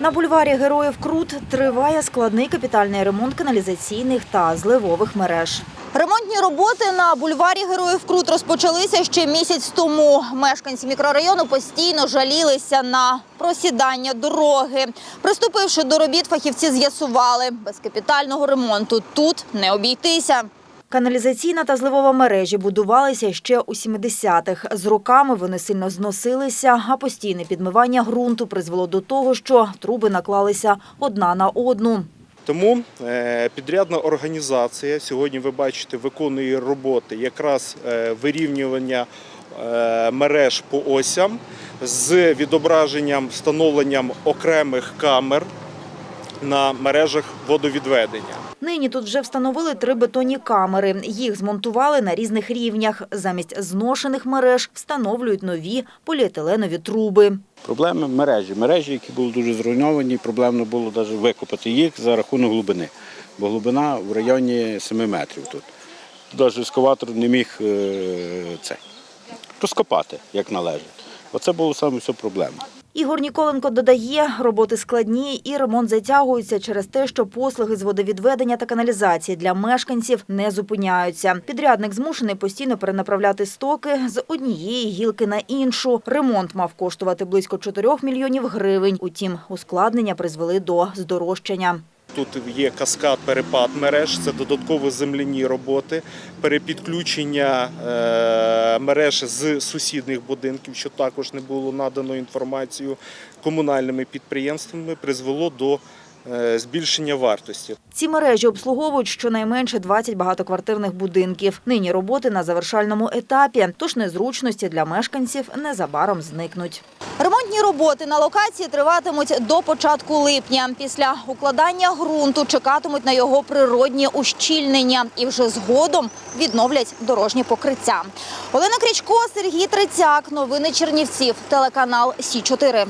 На бульварі Героїв Крут триває складний капітальний ремонт каналізаційних та зливових мереж. Ремонтні роботи на бульварі Героїв Крут розпочалися ще місяць тому. Мешканці мікрорайону постійно жалілися на просідання дороги. Приступивши до робіт, фахівці з'ясували, без капітального ремонту тут не обійтися. Каналізаційна та зливова мережі будувалися ще у 70-х. З роками вони сильно зносилися, а постійне підмивання ґрунту призвело до того, що труби наклалися одна на одну. Тому е, підрядна організація сьогодні ви бачите виконує роботи якраз е, вирівнювання е, мереж по осям з відображенням встановленням окремих камер на мережах водовідведення. Нині тут вже встановили три бетонні камери. Їх змонтували на різних рівнях. Замість зношених мереж встановлюють нові поліетиленові труби. Проблеми мережі. Мережі, які були дуже зруйновані, проблемно було навіть викопати їх за рахунок глибини. Бо глибина в районі 7 метрів тут. Навіть ескаватор не міг е, це, розкопати, як належить. Оце було саме все проблема. Ігор Ніколенко додає, роботи складні і ремонт затягується через те, що послуги з водовідведення та каналізації для мешканців не зупиняються. Підрядник змушений постійно перенаправляти стоки з однієї гілки на іншу. Ремонт мав коштувати близько 4 мільйонів гривень. Утім, ускладнення призвели до здорожчання. Тут є каскад перепад мереж, це додатково земляні роботи, перепідключення е, мереж з сусідних будинків, що також не було надано інформацію комунальними підприємствами, призвело до збільшення вартості. Ці мережі обслуговують щонайменше 20 багатоквартирних будинків. Нині роботи на завершальному етапі, тож незручності для мешканців незабаром зникнуть. Ремонтні роботи на локації триватимуть до початку липня. Після укладання ґрунту чекатимуть на його природні ущільнення і вже згодом відновлять дорожні покриття. Олена Крічко, Сергій Трицяк. Новини Чернівців. Телеканал Сі 4